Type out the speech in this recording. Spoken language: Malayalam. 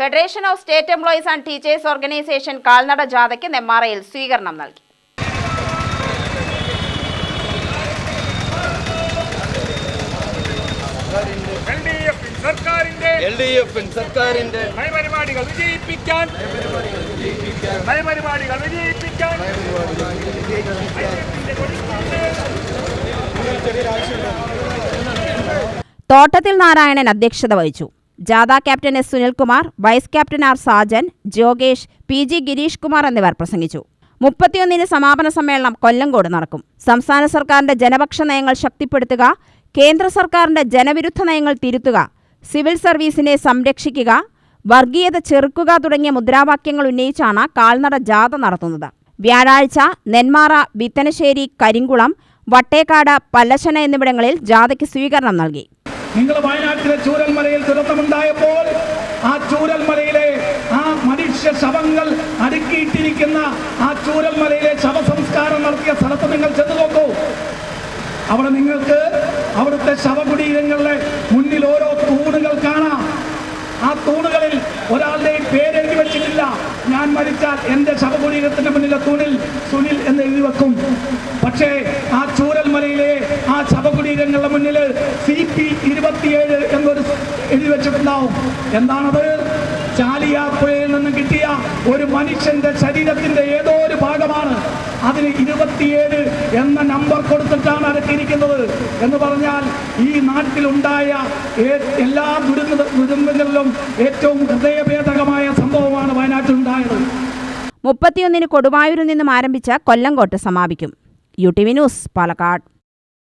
Federation of state employees and teachers organisation കാൽനട ജാഥയ്ക്ക് നെമ്മാറയിൽ സ്വീകരണം നൽകി. എൽ ഡി എഫ് സർക്കാരിന്റെ എൽ ഡി എഫ് സർക്കാരിന്റെ നയപരിപാടികൾ വിജയിപ്പിക്കാൻ നയപരിപാടികൾ വിജയിപ്പിക്കാൻ. തോട്ടത്തിൽ നാരായണൻ അധ്യക്ഷത വഹിച്ചു. ജാഥ captain S Sunilkumar vice captain R Sajan ജോഗേഷ് P G Girish Kumar എന്നിവർ പ്രസംഗിച്ചു. മുപ്പത്തിയൊന്നിന് സമാപന സമ്മേളനം കൊല്ലങ്കോട് നടക്കും. സംസ്ഥാന സർക്കാരിന്റെ ജനപക്ഷ നയങ്ങൾ ശക്തിപ്പെടുത്തുക കേന്ദ്ര സർക്കാരിന്റെ ജനവിരുദ്ധ നയങ്ങൾ തിരുത്തുക സിവിൽ സർവീസിനെ സംരക്ഷിക്കുക വർഗീയത ചെറുക്കുക തുടങ്ങിയ മുദ്രാവാക്യങ്ങൾ ഉന്നയിച്ചാണ് കാൽനട ജാഥ നടത്തുന്നത്. വ്യാഴാഴ്ച നെന്മാറ വിത്തനശ്ശേരി കരിങ്കുളം വട്ടേക്കാട് പല്ലശന എന്നിവിടങ്ങളിൽ ജാഥയ്ക്ക് സ്വീകരണം നൽകി. നിങ്ങൾ വയനാട്ടിലെ ചൂരൽമലയിൽ ദുരന്തമുണ്ടായപ്പോൾ ആ ചൂരൽമലയിലെ ആ മനുഷ്യ ശവങ്ങൾ അടുക്കിയിട്ടിരിക്കുന്ന ആ ചൂരൽമലയിലെ ശവസംസ്കാരം നടത്തിയ സ്ഥലത്ത് നിങ്ങൾ ചെന്ന് നോക്കൂ. അവിടെ നിങ്ങൾക്ക് അവിടുത്തെ ശവകുടീരങ്ങളുടെ മുന്നിൽ ഓരോ തൂണുകൾ കാണാം. ആ തൂണുകളിൽ ഒരാളുടെയും പേരെഴുതി വെച്ചിട്ടില്ല. ഞാൻ മരിച്ചാൽ എന്റെ ശവകുടീരത്തിന്റെ മുന്നിലെ തൂണിൽ സുനിൽ എന്ന് എഴുതി വെക്കും. പക്ഷേ ആ ചൂരൽമലയിലെ ആ ശവകുടീരങ്ങളുടെ മുന്നിൽ സി പി ഇരുപത്തിയേഴ് എന്നൊരു എഴുതി വെച്ചിട്ടുണ്ടാവും. എന്താണത്? ചാലിയാപ്പുഴയിൽ നിന്ന് കിട്ടിയ ഒരു മനുഷ്യന്റെ ശരീരത്തിന്റെ ഏതോ ഒരു ഭാഗമാണ്. അതിന് ഇരുപത്തിയേഴ് എന്ന നമ്പർ കൊടുത്തിട്ടാണ് അടക്കിയിരിക്കുന്നത്. എന്ന് പറഞ്ഞാൽ ഈ നാട്ടിലുണ്ടായ എല്ലാ ദുരന്ത ദുരന്തങ്ങളിലും ഏറ്റവും ഹൃദയഭേദകമായ സംഭവമാണ് വയനാട്ടിലുണ്ടായത്. മുപ്പത്തിയൊന്നിന് കൊടുവായൂരിൽ നിന്നും ആരംഭിച്ച കൊല്ലങ്കോട്ട് സമാപിക്കും. U T V news Palakkad.